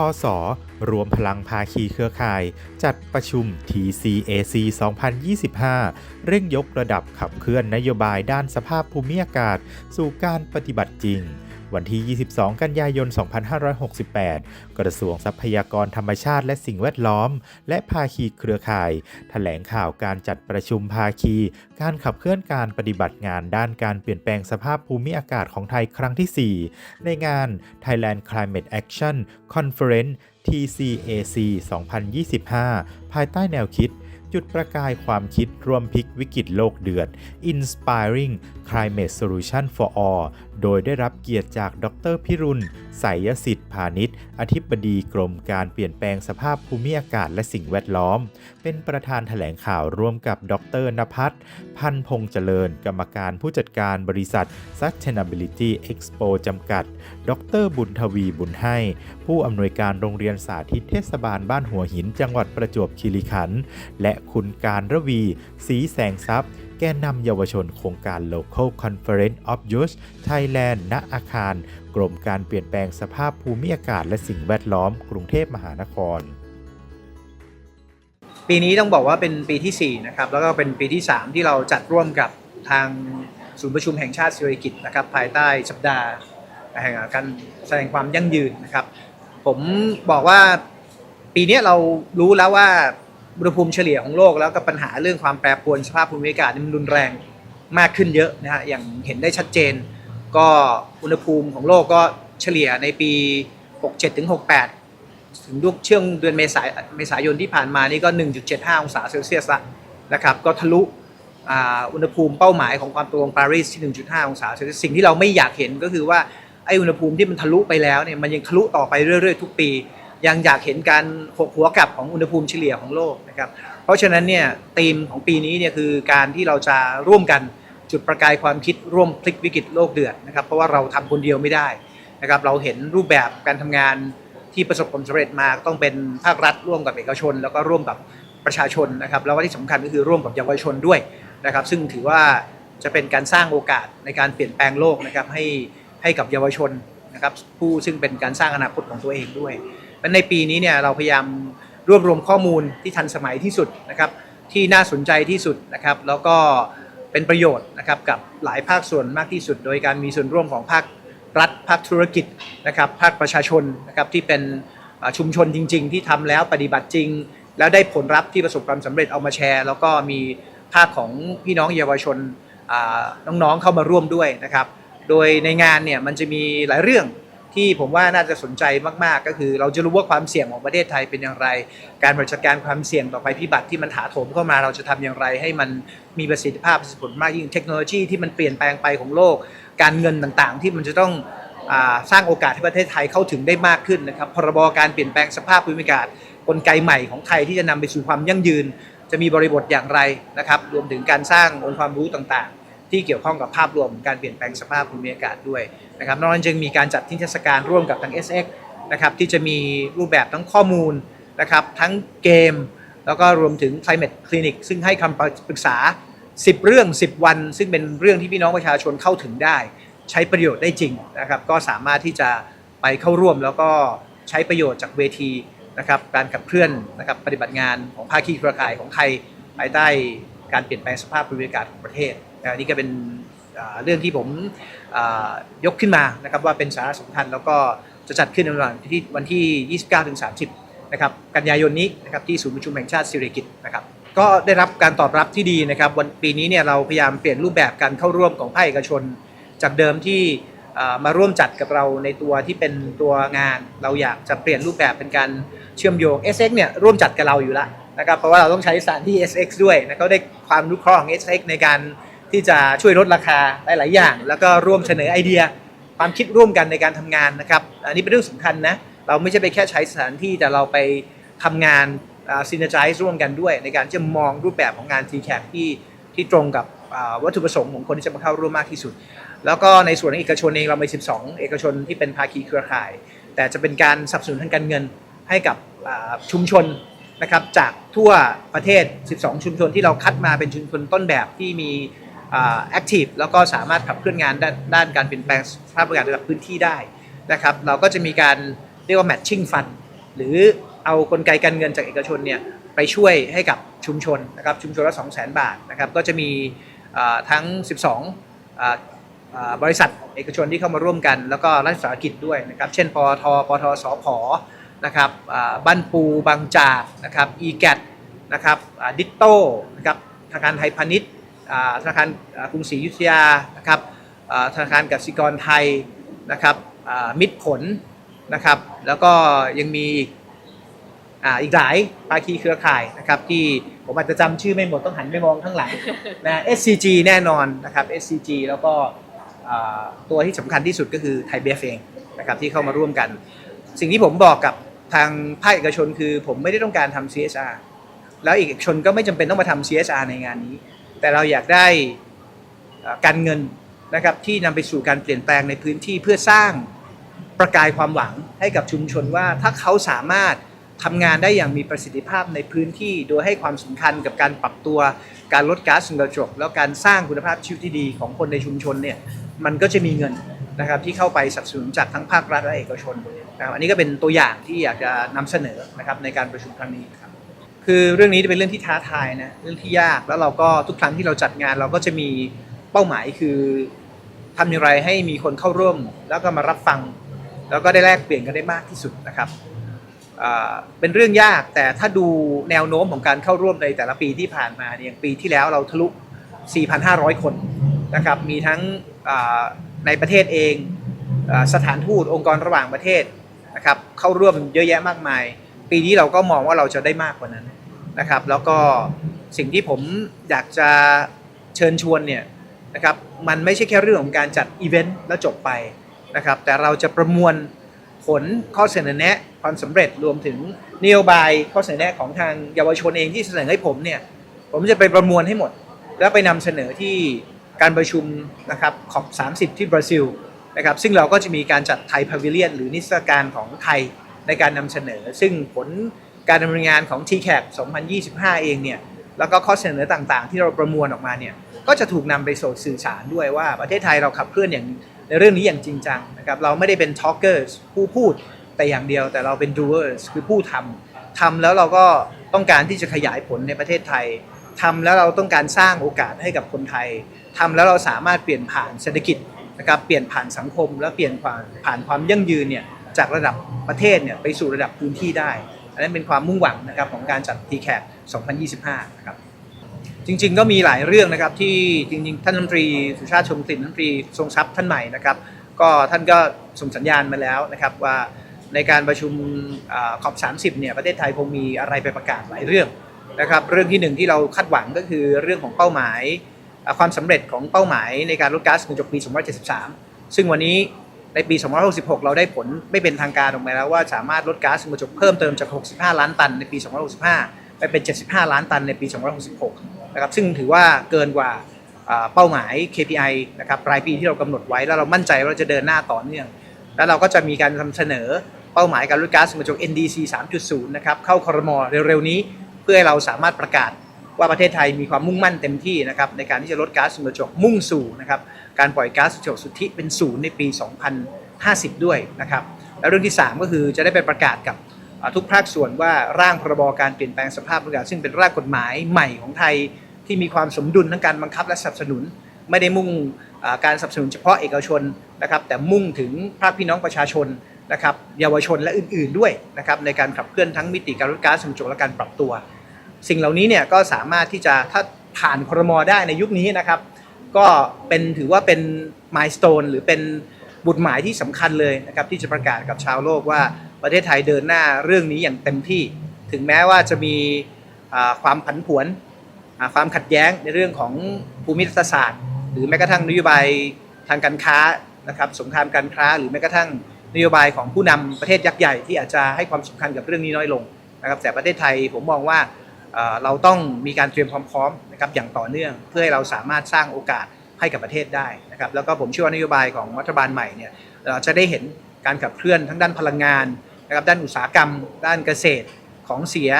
พศรวมพลังภาคีเครือข่าย จัดประชุม TCAC 2025 เร่งยกระดับขับเคลื่อนนโยบายด้านสภาพภูมิอากาศ สู่การปฏิบัติจริง วันที่ 22 กันยายน 2568 กระทรวงทรัพยากรธรรมชาติและสิ่งแวดล้อม และภาคีเครือข่ายแถลงข่าวการจัดประชุมภาคี การขับเคลื่อนการปฏิบัติงานด้านการเปลี่ยนแปลงสภาพภูมิอากาศของไทยครั้งที่ 4 ในงาน Thailand Climate Action Conference TCAC 2025 ภายใต้แนวคิด จุดประกายความคิดร่วมพลิกวิกฤตโลกเดือด Inspiring Climate Solution for All โดยได้รับเกียรติจากดรพิรุณไสยสิทธิ์พาณิชย์ อธิบดีกรมการเปลี่ยนแปลงสภาพภูมิอากาศและสิ่งแวดล้อม เป็นประธานแถลงข่าวร่วมกับดรนภัทรพันพงษ์เจริญ กรรมการผู้จัดการบริษัท Sustainability Expo จำกัด ดรบุญทวีบุญให้ ผู้อำนวยการโรงเรียนสาธิตเทศบาลบ้านหัวหิน จังหวัดประจวบคีรีขันธ์และคุณการระวี สีแสงทรัพย์ แกนนำเยาวชนโครงการ Local Conference of Youth Thailand ณอาคาร กรมการเปลี่ยนแปลงสภาพภูมิอากาศและสิ่งแวดล้อม กรุงเทพมหานคร ปีนี้ต้องบอกว่าเป็นปีที่ 4 นะครับ แล้วก็เป็นปีที่ 3 ที่เราจัดร่วมกับทางศูนย์ประชุมแห่งชาติสิริกิติ์นะครับ ภายใต้สัปดาห์แห่งการแสดงความยั่งยืนนะครับ ผมบอกว่าปีนี้เรารู้แล้วว่า อุณหภูมิเฉลี่ยของโลกแล้วก็ปัญหาเรื่องความแปรปรวนสภาพภูมิอากาศนี่มันรุนแรงมากขึ้นเยอะนะฮะอย่างเห็นได้ชัดเจน ก็อุณหภูมิของโลกก็เฉลี่ยในปี 67ถึง68 ถึงช่วงเดือนเมษายเมษายนที่ผ่านมานี่ก็ 1.75 องศาเซลเซียสละนะครับก็ทะลุอ่าอุณหภูมิเป้าหมายของความตกลงปารีสที่ 1.5 องศาเซลเซียสสิ่งที่เราไม่อยากเห็นก็คือว่าไออุณหภูมิที่มันทะลุไปแล้วเนี่ยมันยังทะลุต่อไปเรื่อยๆ ทุกปี ยังอยากเห็นการหกหัวกลับของอุณหภูมิเฉลี่ยของโลกนะครับ เพราะฉะนั้นเนี่ยธีมของปีนี้เนี่ยคือการที่เราจะร่วมกันจุดประกายความคิดร่วมพลิกวิกฤตโลกเดือดนะครับ เพราะว่าเราทำคนเดียวไม่ได้นะครับเราเห็นรูปแบบการทำงานที่ประสบผลสำเร็จมาต้องเป็นภาครัฐร่วมกับเอกชน แล้วก็ร่วมกับประชาชนนะครับแล้วก็ที่สำคัญก็คือร่วมกับเยาวชนด้วยนะครับ ซึ่งถือว่าจะเป็นการสร้างโอกาสในการเปลี่ยนแปลงโลกนะครับให้ให้กับเยาวชนนะครับผู้ซึ่งเป็นการสร้างอนาคตของตัวเองด้วย และในปีนี้เนี่ยเราพยายามรวบรวมข้อมูลที่ทันสมัยที่สุดนะครับที่น่าสนใจที่สุดนะครับ แล้วก็เป็นประโยชน์นะครับกับหลายภาคส่วนมากที่สุด โดยการมีส่วนร่วมของภาครัฐภาคธุรกิจนะครับภาคประชาชนนะครับที่เป็นชุมชนจริง ๆ ที่ทำแล้วปฏิบัติจริง แล้วได้ผลลัพธ์ที่ประสบความสำเร็จเอามาแชร์ แล้วก็มีภาคของพี่น้องเยาวชนอ่าน้องๆเข้ามาร่วมด้วยนะครับ โดยในงานเนี่ยมันจะมีหลายเรื่อง ที่ผมว่าน่าจะสนใจมาก ๆ ก็คือ เราจะรู้ว่าความเสี่ยงของประเทศไทยเป็นอย่างไร การบริหารจัดการความเสี่ยงต่อภัยพิบัติที่มันถาโถมเข้ามาเราจะทำอย่างไร ให้มันมีประสิทธิภาพประสิทธิผลมากยิ่งเทคโนโลยีที่มันเปลี่ยนแปลงไปของโลก การเงินต่างๆ ที่มันจะต้องสร้างโอกาสให้ประเทศไทยเข้าถึงได้มากขึ้นนะครับพรบการเปลี่ยนแปลงสภาพภูมิอากาศกลไกใหม่ของไทยที่จะนำไปสู่ความยั่งยืน จะมีบริบทอย่างไรนะครับรวมถึงการสร้างองค์ความรู้ต่างๆ ที่เกี่ยวข้องกับภาพรวมการเปลี่ยนแปลงสภาพภูมิอากาศด้วยนะครับนอกจากนั้นจึงมีการจัดนิทรรศการร่วมกับทาง SX นะครับที่จะมีรูปแบบทั้งข้อมูลนะครับทั้งเกม แล้วก็รวมถึง climate clinic ซึ่งให้คำปรึกษา 10 เรื่อง 10 วัน ซึ่งเป็นเรื่องที่พี่น้องประชาชนเข้าถึงได้ ใช้ประโยชน์ได้จริงนะครับก็สามารถที่จะไปเข้าร่วมแล้วก็ใช้ประโยชน์จากเวทีนะครับการขับเคลื่อนนะครับปฏิบัติงานของภาคีเครือข่ายของไทยภายใต้การเปลี่ยนแปลงสภาพภูมิอากาศของประเทศ นะนี่ก็เป็นเรื่องที่ผมยกขึ้นมานะครับว่าเป็นสาระสำคัญแล้วก็จะจัดขึ้นในวันที่วันที่ 29-30 นะครับกันยายนนี้นะครับที่ศูนย์ประชุมแห่งชาติสิริกิตนะครับก็ได้รับการตอบรับที่ดีนะครับวันปีนี้เนี่ยเราพยายามเปลี่ยนรูปแบบการเข้าร่วมของภาคเอกชน จากเดิมที่มาร่วมจัดกับเราในตัวที่เป็นตัวงาน เราอยากจะเปลี่ยนรูปแบบเป็นการเชื่อมโยง SX เนี่ยร่วมจัดกับเราอยู่แล้วนะครับเพราะว่าเราต้องใช้สถานที่ SX ด้วยนะก็ได้ความรู้คราะห์ของ SX ในการ ที่จะช่วยลดราคาได้หลายอย่าง แล้วก็ร่วมเสนอไอเดีย ความคิดร่วมกันในการทำงานนะครับ อันนี้เป็นเรื่องสำคัญนะ เราไม่ใช่ไปแค่ใช้สถานที่แต่เราไปทำงานซินเนจายร่วมกันด้วย ในการจะมองรูปแบบของงาน t c a p ที่ที่ตรงกับวัตถุประสงค์ของคนที่จะมาเข้าร่วมมากที่สุด แล้วก็ในส่วนของเอกชนเองเรามี 12 เอกชนที่เป็นภาคีเครือข่าย แต่จะเป็นการสนับสนุนทางการเงินให้กับชุมชนนะครับจากทั่วประเทศ 12 ชุมชนที่เราคัดมาเป็นชุมชนต้นแบบที่มี แอคทีฟแล้วก็สามารถขับเคลื่อนงานด้านด้านการเปลี่ยนแปลงสภาพอากาศระดับพื้นที่ได้นะครับเราก็จะมีการเรียกว่า matching fund หรือเอากลไกการเงินจากเอกชนเนี่ยไปช่วยให้กับชุมชนนะครับชุมชนละ2 0 0 0 0 0 บาทนะครับก็จะมีทั้ง 12อ่าอ่าบริษัทเอกชนที่เข้ามาร่วมกัน แล้วก็รัฐวิสาหกิจด้วยนะครับเช่นปทปทสพนะครับบ้านปูบางจากนะครับ e g a t นะครับดิตโต้นะครับธนาคารไทยพาณิชย์ ธนาคารอ่ากรุงศรีอยุธยานะครับอ่าธนาคารกสิกรไทยนะครับอ่ามิตรผลนะครับ แล้วก็ยังมีอีกอ่าอีกหลายภาคีเครือข่ายนะครับที่ผมอาจจะจำชื่อไม่หมดต้องหันไปมองข้างหลังนะ SCG แน่นอนนะครับ SCG แล้วก็อ่าตัวที่สำคัญที่สุดก็คือไทยเบฟเองนะครับที่เข้ามาร่วมกัน สิ่งที่ผมบอกกับทางภาคเอกชนคือผมไม่ได้ต้องการทำ CSR แล้วเอกชนก็ไม่จำเป็นต้องมาทำ CSR ในงานนี้ แต่เราอยากได้การเงินนะครับที่นำไปสู่การเปลี่ยนแปลงในพื้นที่เพื่อสร้างประกายความหวังให้กับชุมชนว่าถ้าเขาสามารถทำงานได้อย่างมีประสิทธิภาพในพื้นที่ โดยให้ความสำคัญกับการปรับตัวการลดก๊าซเรือนกระจกแล้วการสร้างคุณภาพชีวิตที่ดีของคนในชุมชนเนี่ยมันก็จะมีเงินนะครับที่เข้าไปสนับสนุนจากทั้งภาครัฐและเอกชนนะครับอันนี้ก็เป็นตัวอย่างที่อยากจะนำเสนอนะครับในการประชุมครั้งนี้ครับ คือเรื่องนี้เป็นเรื่องที่ท้าทายนะเรื่องที่ยากแล้วเราก็ทุกครั้งที่เราจัดงาน เราก็จะมีเป้าหมายคือทำอย่างไรให้มีคนเข้าร่วม แล้วก็มารับฟัง แล้วก็ได้แลกเปลี่ยนกันได้มากที่สุดนะครับเป็นเรื่องยากแต่ถ้าดูแนวโน้มของการเข้าร่วมในแต่ละปีที่ผ่านมาเนี่ยปีที่แล้วเราทะลุ 4,500 คนนะครับมีทั้งในประเทศเองสถานทูตองค์กรระหว่างประเทศนะครับเข้าร่วมเยอะแยะมากมาย ปีนี้เราก็มองว่าเราจะได้มากกว่านั้นนะครับ แล้วก็สิ่งที่ผมอยากจะเชิญชวนเนี่ยนะครับมันไม่ใช่แค่เรื่องของการจัดอีเวนต์แล้วจบไปนะครับ แต่เราจะประมวลผลข้อเสนอแนะความสำเร็จรวมถึงนโยบายข้อเสนอแนะของทางเยาวชนเองที่เสนอให้ผมเนี่ยผมจะไปประมวลให้หมด แล้วไปนำเสนอที่การประชุมนะครับขอบ 30 ที่บราซิลนะครับซึ่งเราก็จะมีการจัดไทยพาวิเลียนหรือนิทรรศการของไทย ในการนำเสนอ ซึ่งผลการดำเนินงานของ t c a p 2025 เองเนี่ยแล้วก็ข้อเสนอต่างๆ ที่เราประมวลออกมาเนี่ยก็จะถูกนำไปสู่สื่อสารด้วยว่าประเทศไทยเราขับเคลื่อนอย่างในเรื่องนี้อย่างจริงจังนะครับเราไม่ได้เป็น talkers ผู้พูดแต่อย่างเดียว แต่เราเป็น doers คือผู้ทำทำแล้วเราก็ต้องการที่จะขยายผลในประเทศไทยทำแล้วเราต้องการสร้างโอกาสให้กับคนไทยทำแล้วเราสามารถเปลี่ยนผ่านเศรษฐกิจนะครับเปลี่ยนผ่านสังคม และเปลี่ยนผ่านผ่านความยั่งยืนเนี่ย จากระดับประเทศเนี่ยไปสู่ระดับพื้นที่ได้ อันนั้นเป็นความมุ่งหวังนะครับของการจัด t c a p 2025 นะครับ จริงๆ ก็มีหลายเรื่องนะครับที่จริงๆ ท่านรัฐมนตรีสุชาติชมกลิ่นรัฐมนตรีทรงทรัพย์ท่านใหม่นะครับ ก็ท่านก็ส่งสัญญาณมาแล้วนะครับว่าในการประชุมขอบ 30 เนี่ยประเทศไทยคงมีอะไรไปประกาศหลายเรื่องนะครับเรื่องที่หนึ่งที่เราคาดหวังก็คือเรื่องของเป้าหมาย ความสำเร็จของเป้าหมายในการลดก๊าซเรือนกระจกปี 2073 ซึ่งวันนี้ ในปี 2566 เราได้ผลไม่เป็นทางการออกมาแล้วว่าสามารถลดก๊าซเรือนกระจกเพิ่มเติมจาก 65 ล้านตันในปี 2565 ไปเป็น 75 ล้านตันในปี 2566 นะครับ ซึ่งถือว่าเกินกว่าเป้าหมาย KPI นะครับรายปีที่เรากำหนดไว้แล้วเรามั่นใจว่าเราจะเดินหน้าต่อเนื่อง แล้วเราก็จะมีการนำเสนอเป้าหมายการลดก๊าซเรือนกระจก NDC 3.0 นะครับเข้าครมเร็วๆนี้ เพื่อให้เราสามารถประกาศ ว่าประเทศไทยมีความมุ่งมั่นเต็มที่นะครับในการที่จะลดก๊าซเรือนกระจกมุ่งสู่นะครับการปล่อยก๊าซเรือนกระจกสุทธิเป็นศูนย์ในปี 2050 ด้วยนะครับแล้วเรื่องที่ 3 ก็คือจะได้ไปประกาศกับทุกภาคส่วนว่าร่างพรบการเปลี่ยนแปลงสภาพอากาศซึ่งเป็นร่างกฎหมายใหม่ของไทยที่มีความสมดุลทั้งการบังคับและสนับสนุน ไม่ได้มุ่งการสนับสนุนเฉพาะเอกชนนะครับแต่มุ่งถึงภาคพี่น้องประชาชนนะครับเยาวชนและอื่น ๆด้วยนะครับในการขับเคลื่อนทั้งมิติการลดก๊าซเรือนกระจกและการปรับตัว สิ่งเหล่านี้เนี่ยก็สามารถที่จะถ้าผ่านครมอได้ในยุคนี้นะครับ ก็เป็นถือว่าเป็นมายสเตนหรือเป็นบุตรหมายที่สำคัญเลยนะครับที่จะประกาศกับชาวโลกว่าประเทศไทยเดินหน้าเรื่องนี้อย่างเต็มที่ ถึงแม้ว่าจะมีความผันผวนความขัดแย้งในเรื่องของภูมิรัฐศาสตร์ หรือแม้กระทั่งนโยบายทางการค้านะครับสงครามการค้า หรือแม้กระทั่งนโยบายของผู้นำประเทศยักษ์ใหญ่ที่อาจจะให้ความสำคัญกับเรื่องนี้น้อยลงนะครับแต่ประเทศไทยผมมองว่า เราต้องมีการเตรียมความพร้อมนะครับอย่างต่อเนื่อง เพื่อให้เราสามารถสร้างโอกาสให้กับประเทศได้นะครับแล้วก็ผมเชื่อว่านโยบายของรัฐบาลใหม่เนี่ยเราจะได้เห็นการขับเคลื่อนทั้งด้านพลังงานนะครับด้านอุตสาหกรรม ด้านเกษตรของเสีย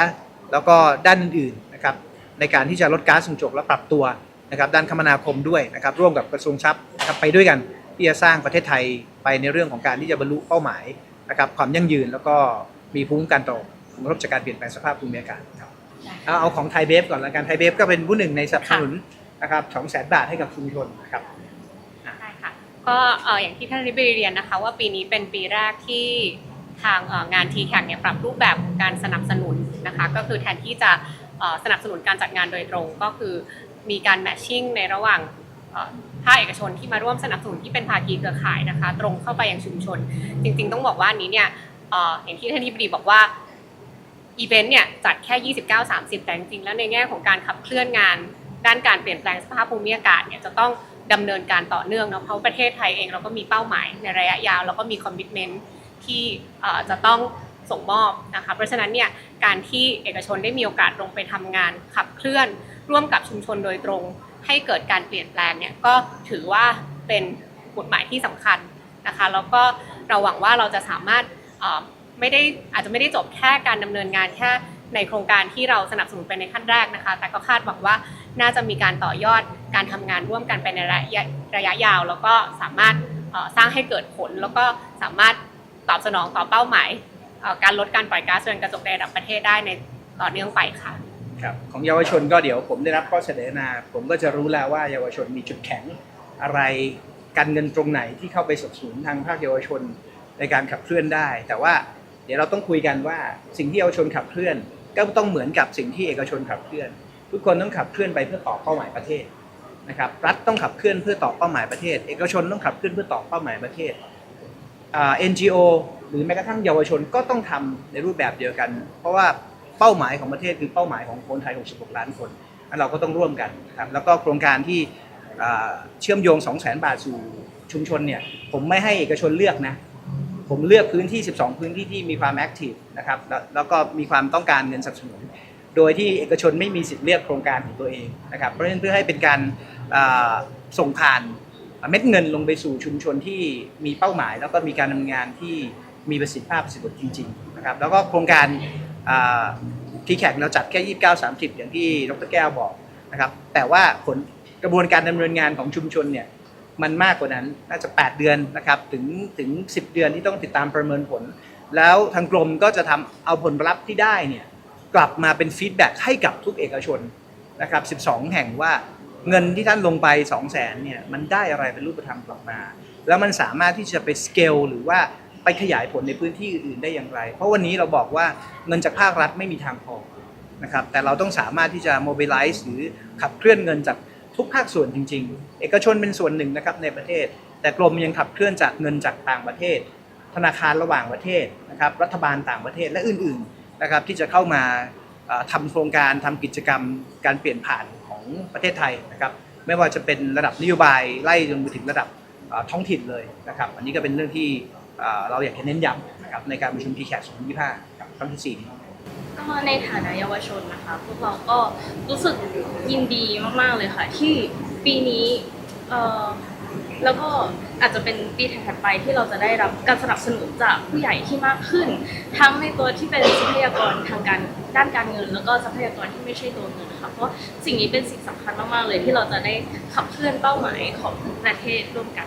แล้วก็ด้านอื่นๆนะครับในการที่จะลดก๊าซเรือนกระจกและปรับตัวนะครับด้านคมนาคมด้วยนะครับร่วมกับกระทรวงทรัพย์นะครับไปด้วยกันที่จะสร้างประเทศไทยไปในเรื่องของการที่จะบรรลุเป้าหมายนะครับความยั่งยืนแล้วก็มีภูมิคุ้มกันต่อผลกระทบจากการเปลี่ยนแปลงสภาพภูมิอากาศครับ เอาเอาของไทยเบฟก่อนแล้วกันไทยเบฟก็เป็นผู้หนึ่งในสนับสนุนนะครับสองแสนบาทให้กับชุมชนนะครับใช่ค่ะก็เอ่ออย่างที่ท่านริบดีเรียนนะคะ ว่าปีนี้เป็นปีแรกที่ทางเอ่องาน t c a c เนี่ยปรับรูปแบบของการสนับสนุนนะคะ ก็คือแทนที่จะเอ่อสนับสนุนการจัดงานโดยตรง ก็คือมีการแมทชิ่งในระหว่างเอ่อภาคเอกชนที่มาร่วมสนับสนุนที่เป็นภาคีเครือข่ายนะคะ ตรงเข้าไปยังชุมชน จริง ๆ ต้องบอกว่าอันนี้เนี่ยเอ่ออย่างที่ท่านริบดีบอกว่า อีเวนต์เนี่ยจัดแค่ 29-30 แต่จริงๆแล้วในแง่ของการขับเคลื่อนงาน ด้านการเปลี่ยนแปลงสภาพภูมิอากาศเนี่ยจะต้องดำเนินการต่อเนื่องเนาะเพราะประเทศไทยเองเราก็มีเป้าหมายในระยะยาวแล้วก็มีคอมมิชเมนต์ที่จะต้องส่งมอบนะคะเพราะฉะนั้นเนี่ยการที่เอกชนได้มีโอกาสลงไปทำงานขับเคลื่อน ร่วมกับชุมชนโดยตรง ให้เกิดการเปลี่ยนแปลงเนี่ยก็ถือว่าเป็นกฎหมายที่สำคัญนะคะแล้วก็เราหวังว่าเราจะสามารถ ไม่ได้อาจจะไม่ได้จบแค่การดำเนินงานแค่ในโครงการที่เราสนับสนุนไปในขั้นแรกนะคะ แต่ก็คาดหวังว่าน่าจะมีการต่อยอดการทำงานร่วมกันไปในระยะระยะยาว แล้วก็สามารถสร้างให้เกิดผล แล้วก็สามารถตอบสนองต่อเป้าหมายการลดการปล่อยก๊าซเรือนกระจกในระดับประเทศได้ในต่อเนื่องไปค่ะครับของเยาวชนก็เดี๋ยวผมได้รับข้อเสนอมาผมก็จะรู้แล้วว่าเยาวชนมีจุดแข็งอะไรการเงินตรงไหนที่เข้าไปสนับสนุนทางภาคเยาวชนในการขับเคลื่อนได้ แต่ว่า เดี๋ยวเราต้องคุยกันว่าสิ่งที่เยาวชนขับเคลื่อน ก็ต้องเหมือนกับสิ่งที่เอกชนขับเคลื่อน ทุกคนต้องขับเคลื่อนไปเพื่อต่อเป้าหมายประเทศนะครับรัฐต้องขับเคลื่อนเพื่อต่อเป้าหมายประเทศ เอกชนต้องขับเคลื่อนเพื่อต่อเป้าหมายประเทศอ่า NGO หรือแม้กระทั่งเยาวชนก็ต้องทำในรูปแบบเดียวกัน เพราะว่าเป้าหมายของประเทศคือเป้าหมายของคนไทย 66 ล้านคนอันเราก็ต้องร่วมกันครับแล้วก็โครงการที่เชื่อมโยง 200,000 บาทสู่ชุมชนเนี่ยผมไม่ให้เอกชนเลือกนะ ผมเลือกพื้นที่ 12 พื้นที่ที่มีความแอคทีฟนะครับแล้วก็มีความต้องการเงินสนับสนุน โดยที่เอกชนไม่มีสิทธิ์เลือกโครงการของตัวเองนะครับเพราะฉะนั้นเพื่อให้เป็นการส่งผ่านเม็ดเงินลงไปสู่ชุมชนที่มีเป้าหมาย แล้วก็มีการดำเนินงานที่มีประสิทธิภาพประสิทธิผลจริงๆนะครับแล้วก็โครงการที่แขกเราจัดแค่ 29 30 อย่างที่ดรแก้วบอกนะครับแต่ว่าผลกระบวนการดำเนินงานของชุมชนเนี่ย มันมากกว่านั้นน่าจะ 8 เดือนนะครับถึงถึง 10 เดือนที่ต้องติดตามประเมินผล แล้วทางกรมก็จะทำเอาผลลัพธ์ที่ได้เนี่ยกลับมาเป็นฟีดแบ็กให้กับทุกเอกชนนะครับ 12 แห่งว่าเงินที่ท่านลงไป 2 0 0แสนเนี่ยมันได้อะไรเป็นรูปธรรมกลับมา แล้วมันสามารถที่จะไปสเกลหรือว่าไปขยายผลในพื้นที่อื่นๆได้อย่างไร เพราะวันนี้เราบอกว่าเงินจากภาครัฐไม่มีทางพอนะครับแต่เราต้องสามารถที่จะ mobilize หรือขับเคลื่อนเงินจาก ทุกภาคส่วนจริง ๆ เอกชนเป็นส่วนหนึ่งนะครับในประเทศ แต่กรมยังขับเคลื่อนจากเงินจากต่างประเทศ ธนาคารระหว่างประเทศนะครับรัฐบาลต่างประเทศและอื่นๆนะครับที่จะเข้ามาเอ่อทำโครงการทำกิจกรรมการเปลี่ยนผ่านของประเทศไทยนะครับไม่ว่าจะเป็นระดับนโยบายไล่จนไปถึงระดับท้องถิ่นเลยนะครับอันนี้ก็เป็นเรื่องที่เราอยากจะเน้นย้ำนะครับในการประชุมทีแคส2025ครั้งที่สี่ ก็ในฐานะเยาวชนนะคะ พวกเราก็รู้สึกยินดีมากๆเลยค่ะ ที่ปีนี้เอ่อแล้วก็อาจจะเป็นปีถัดไปที่เราจะได้รับการสนับสนุนจากผู้ใหญ่ที่มากขึ้น ทั้งในตัวที่เป็นทรัพยากรทางการด้านการเงิน แล้วก็ทรัพยากรที่ไม่ใช่ตัวเงินค่ะเพราะสิ่งนี้เป็นสิ่งสำคัญมากๆเลยที่เราจะได้ขับเคลื่อนเป้าหมายของประเทศร่วมกัน